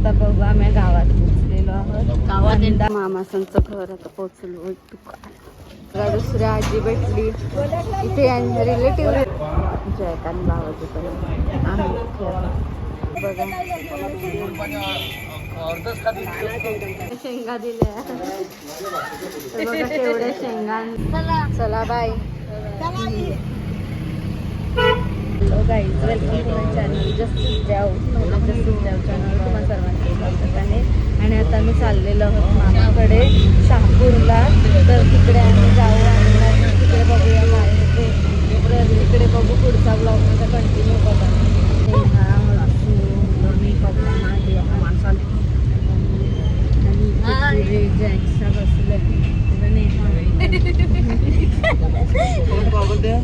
आता बघू आम्ही गावात पोचलेलो आहोत. गावात मामासांचं घर आता पोचलो तुका दुसऱ्या आजी भेटली. इथे रिलेटिव्ह जयकांत भावाचे बघा. शेंगा दिल्या. बघा केवढ्या शेंगा. चला bye guys welcome to my channel just द्याव जस्ट द्याव चॅनल तुम्हाला सर्वांचं स्वागत आहे. आणि आता मी चाललेलो आहोत मामाकडे शहापूरला. तर तिकडे आम्ही जाऊ आणि तिकडे बघूया काय होते. इकडे बघू पुढचा ब्लॉग माझा कंटिन्यू बघा. नेहा, पप्पा माझे आणि जॅक्सा बसले. इकडे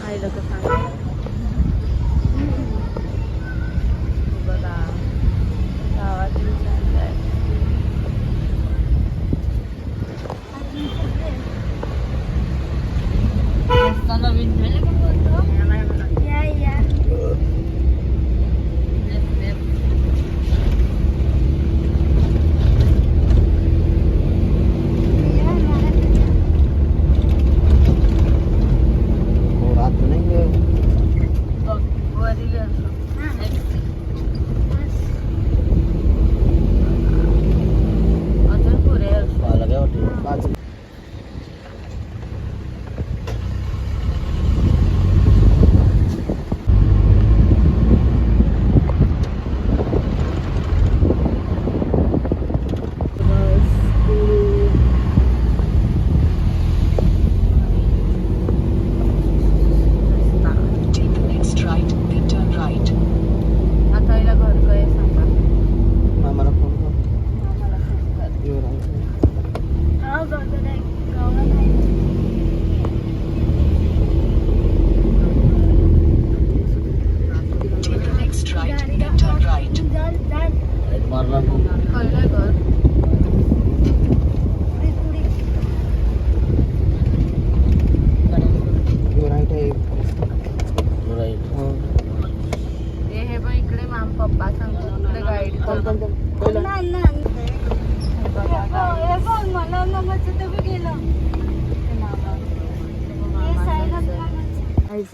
आईला तर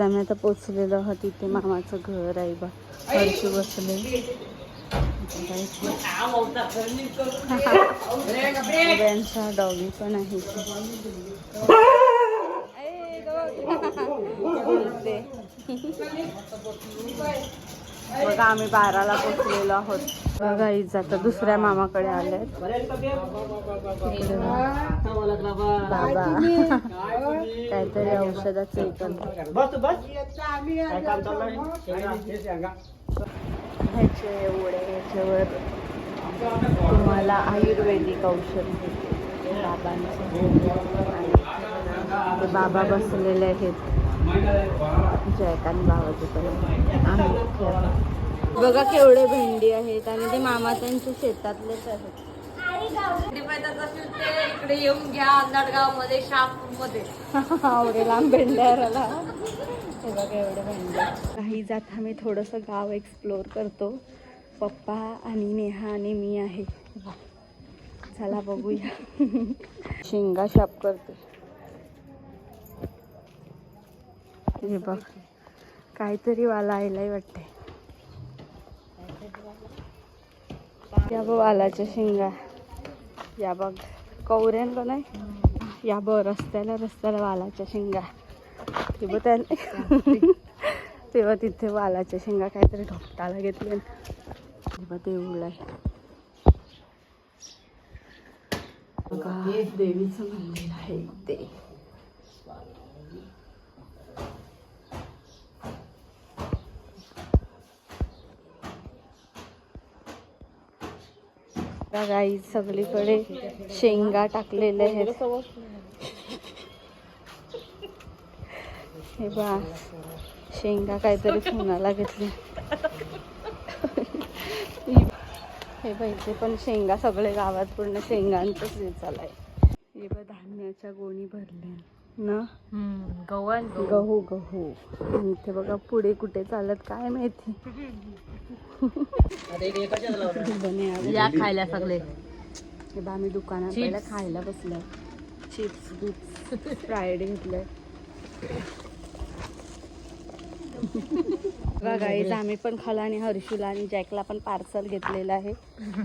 आम्ही आता पोचलेलो आहोत तिथे मामाचं घर आहे बा हर्षू बसले त्यांचा डॉगी पण आहे. बोलते. बघा आम्ही बाराला पोचलेलो आहोत. बघा इज आता दुसऱ्या मामाकडे आले बाबा. काहीतरी औषधाचं ह्याचे एवढे ह्याच्यावर तुम्हाला आयुर्वेदिक औषध बाबांचं. ते बाबा बसलेले आहेत. जयकांत पण आहेत. बघा केवढे भेंडी आहेत आणि ते मामा त्यांच्या शेतातलेच आहेत. इकडे येऊन घ्या अंधडगावमध्ये आवडे लांब भेंड्याला बघा एवढे भेंड्या काही जात आम्ही थोडंसं गाव एक्सप्लोअर करतो. पप्पा आणि नेहा आणि मी आहे. चला बघूया. शेंगा शाप करते. हे बघ. काहीतरी वाला आयलाय वाटते या बघ वालाच्या शेंगा. या बघ. कवऱ्यान का नाही या बघ रस्त्याला रस्त्याला वालाच्या शेंगा. ते बघ त्याने. तेव्हा तिथे वालाच्या शेंगा काहीतरी ढोपटाला घेतले तेव्हा ते उघडाय देवीचं मंदिर आहे ते गाई सगळीकडे शेंगा टाकलेले आहेत. हे बा शेंगा काहीतरी फोनाला घेतली हे इथे पण शेंगा सगळे गावात पूर्ण शेंगांचंच हे चालाय हे बा धान्याच्या गोणी भरल्या. ना? गहू गहू. इथे बघा पुढे कुठे चालत काय माहिती. या खायला सगळे. हे बा आम्ही दुकानात. पहिला खायला बसलो चिप्स बिप्स फ्राईड घेतलंय बघा गाईज आम्ही पण खाला आणि हर्षूला आणि जॅकला पण पार्सल घेतलेलं आहे.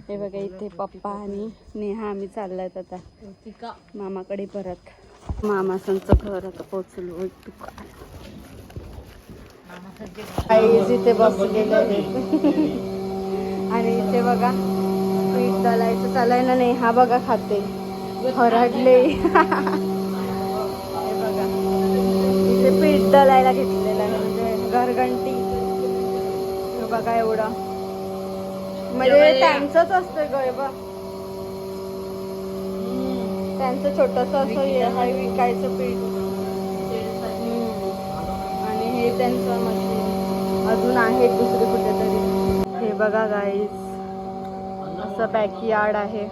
हे बघा इथे पप्पा आणि नेहा आम्ही चाललायत आता. मामाकडे परत. मामासांचं घर आता पोचलो दुकान गाईज इथे बसलेले आणि इथे बघा पीठ दलायचं चालायला नाही हा बघा खाते. हरडले. हे बघा. इथे पीठ दलायला घेतलेलं आहे म्हणजे घरघंटी. बघा एवढं. म्हणजे त्यांचंच असतं ग हे बघ. त्यांचं छोटस असं हे विकायचं पीठ. हे त्यांचं मशीन अजून आहेत दुसरे कुठेतरी. हे बघा गाईज असं बॅकयार्ड आहे.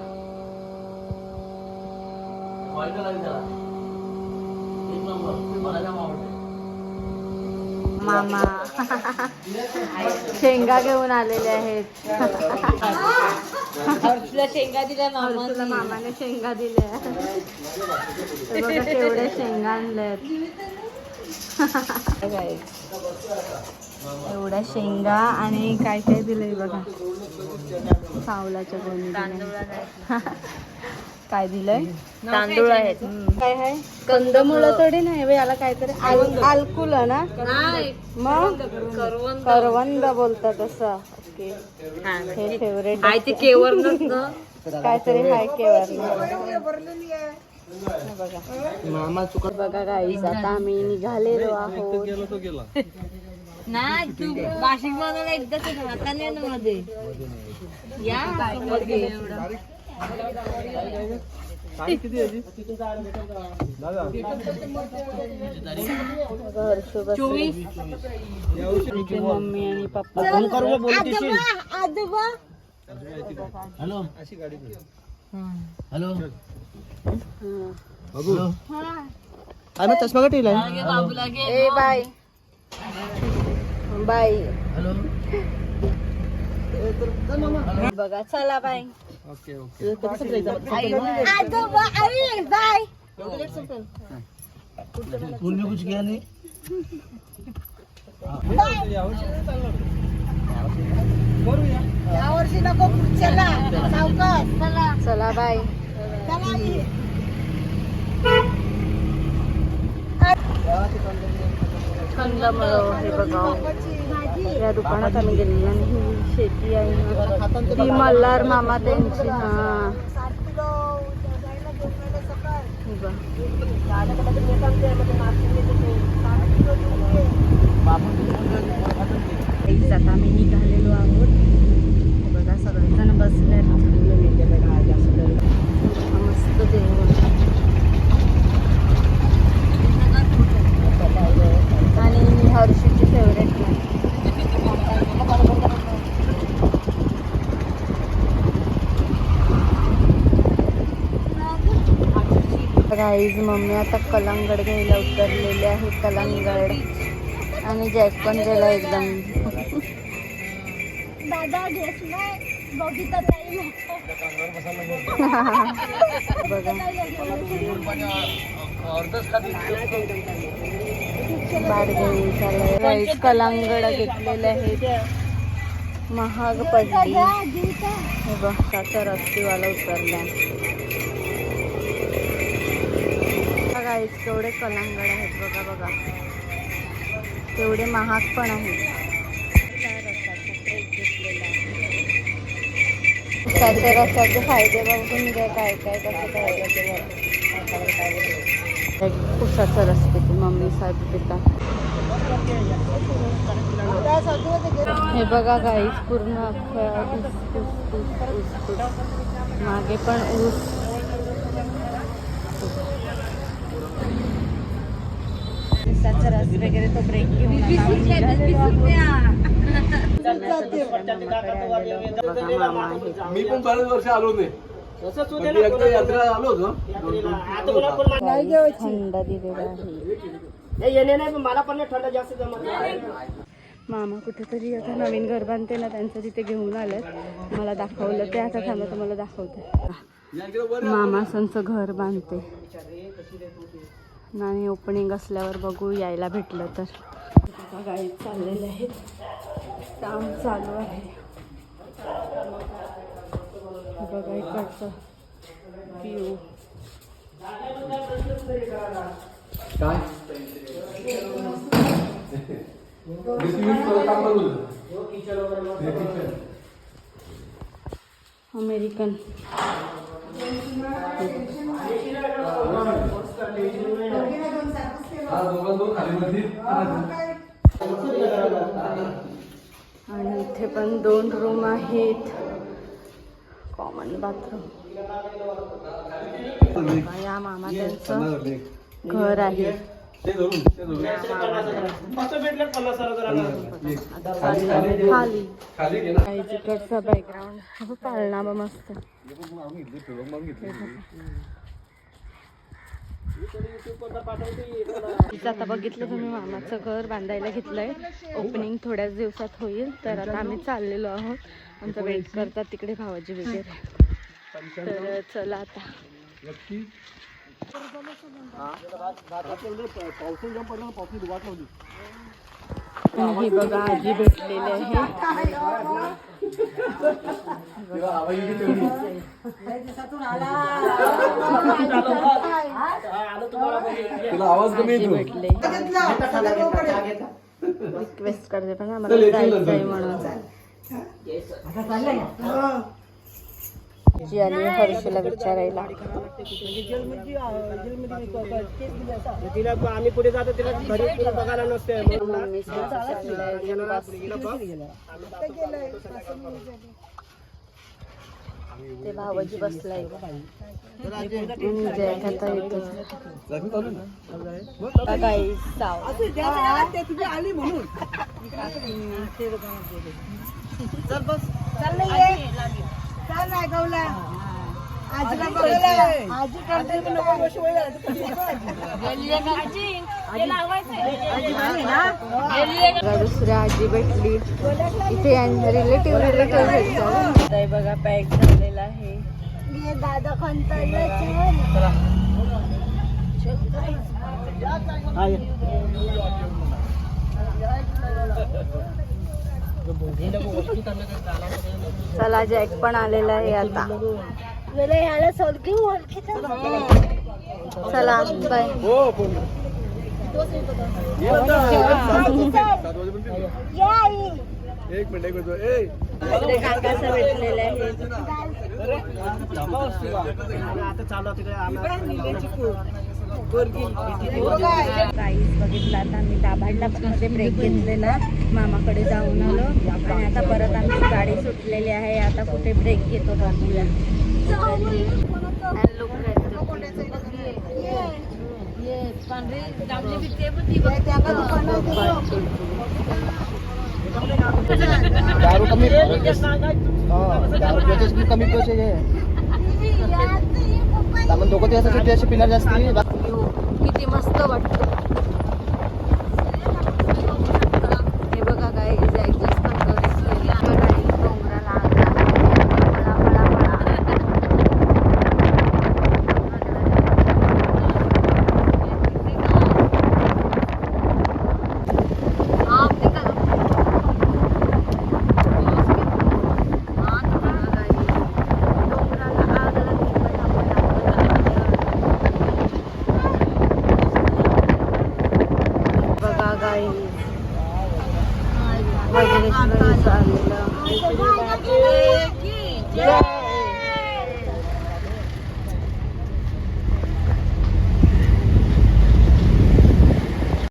मामा. शेंगा घेऊन आलेले आहेत. हर्षला शेंगा दिल्या तुला मामाने शेंगा दिल्या. केवढ्या शेंगा आणल्यात एवढ्या शेंगा आणि काय काय दिलंय बघा. सावलाच्या गोणी. काय दिलंय? तांदूळ आहेत. काय आहे? कंदमुळं थोडी नाही याला काहीतरी आल- आलकुल ना? मग? करवंद. बोलतात असं. हे फेवरेट काहीतरी हाय केवर बघा बघा गाईज आता आम्ही निघालेलो आहोत. नाही तू एकदा ना मध्ये. या मध्ये. चोवीस. मम्मी आणि पप्पा. आम्ही चष्मा का घे ए बाय बाय बघा चला बाय ओके ओके बाय में कुछ नहीं करूया यावर्षी नको पुढच्याला सावकाश चला. चला बाय. चला. कंदमुळं हे बघा. या दुकानात आम्ही गेलेलो आणि ही शेती आहे. ना ती मल्हार मामा त्यांची हा. सात किलो जायला दोन महिने सकाळ. हे बघ. Guys, आता आम्ही निघालेलो आहोत. बघा सगळेजण बसले मस्त देव आणि हर्षीची फेवरेट गाईज मम्मी आता कलंगड घ्यायला उतरलेले आहे. कलंगड. आणि जॅक पण गेला एकदम. बघा. बारगाई चालय गाईज कलंगड घेतलेले आहेत महाग पडली. हे बघ आता रस्तीवाला उतरला. गाईज केवढे कलंगड आहेत. बघा बघा. तेवढे महाग पण आहेत उसाच्या रसाचे फायदे बघून काय काय कसं रस पिते मम्मी साहेब पितात हे बघा गाईस पूर्ण मागे पण ऊस. ऊसाचा रस वगैरे तो ब्रेक घेऊन मी पण बरेच वर्ष आलो नाही. आलो थंड दिलेला आहे. मामा कुठेतरी आता नवीन घर बांधते ना त्यांचं तिथे घेऊन आलेत. मला दाखवलं ते आता थांबा तुम्हाला दाखवते. मामा संचं घर बांधते. आणि ओपनिंग असल्यावर बघू यायला भेटलं तर. गाडी चाललेले आहेत. काम चालू आहे. बघा इकडचं व्ह्यू काय? आणि इथे पण दोन रूम आहेत. कॉमन बाथरूम या मामा त्यांचं घर आहे. बॅकग्राऊंड पाळणा मस्त. आता बघितलं तुम्ही मामाचं घर बांधायला घेतलंय. ओपनिंग थोड्याच दिवसात होईल. तर आता आम्ही चाललेलो आहोत. आमचा वेट करतात तिकडे भावाजी वगैरे. तर चला आता. आणि ही बघा आजी भेटलेली आहे. भेटले. रिक्वेस्ट करते पण आम्हाला जायचंय म्हणून. जी आली हर्षला विचारायला. आम्ही पुढे जातो तिला घरी तिला बघायला नसते मम्मी चाललंय बस. ते भावाजी बसलाय. आणि जय खाता येतो. काही साव. तुझी आली म्हणून चाललं ये चाल नाही गौला आजीला बघायला आजी करते. की? नको. बघा, दुसऱ्या आजी भेटली. इथे रिलेटिव्ह रिलेटिव्ह भेटतात बघा पॅक झालेला आहे. दादा खंताला चल. चला जॅक पण आलेला आहे आता. चला बाय. हो एक मिनिट एक मिनिट. काकाचं भेटलेलं आहे. प्राईस बघितला आता आम्ही दाभाडला मध्ये ब्रेक घेतलेला मामाकडे जाऊन आलो आणि आता परत आमची गाडी सुटलेली आहे आता कुठे ब्रेक घेतो बघूया दारू कमी दारू कमी पैसे घे आपण दोघं ते असं असे पिणार जास्त किती मस्त वाटतं.